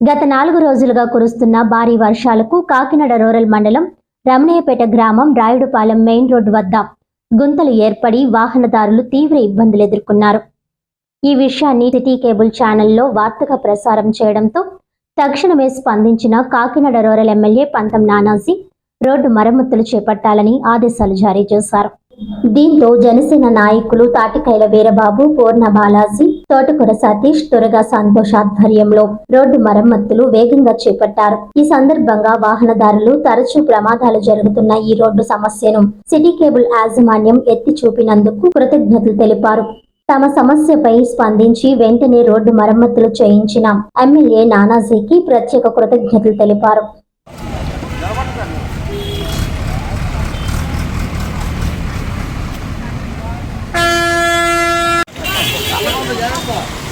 గత నాలుగు రోజులుగా కురుస్తున్న భారీ వర్షాలకు కాకినాడ రూరల్ మండలం రమణయ్యపేట గ్రామం రాయుడుపాలెం మెయిన్ రోడ్డు వద్ద గుంతలు ఏర్పడి వాహనదారులు తీవ్ర ఇబ్బందులు ఎదుర్కొన్నారు. ఈ విషయాన్ని సిటీ కేబుల్ ఛానల్లో వార్తగా ప్రసారం చేయడంతో తక్షణమే స్పందించిన కాకినాడ రూరల్ ఎమ్మెల్యే పంతం నానాజీ రోడ్డు మరమ్మతులు చేపట్టాలని ఆదేశాలు జారీ చేశారు. దీంతో జనసేన నాయకులు తాటికైల వీరబాబు పూర్ణ బాలాజీ తోటకూర సతీష్ త్వరగా సంతోష్ ఆధ్వర్యంలో రోడ్డు మరమ్మతులు వేగంగా చేపట్టారు. ఈ సందర్భంగా వాహనదారులు తరచూ ప్రమాదాలు జరుగుతున్న ఈ రోడ్డు సమస్యను సిటీ కేబుల్ యాజమాన్యం ఎత్తి చూపినందుకు కృతజ్ఞతలు తెలిపారు. తమ సమస్యపై స్పందించి వెంటనే రోడ్డు మరమ్మతులు చేయించిన ఎమ్మెల్యే నానాజీకి ప్రత్యేక కృతజ్ఞతలు తెలిపారు. that.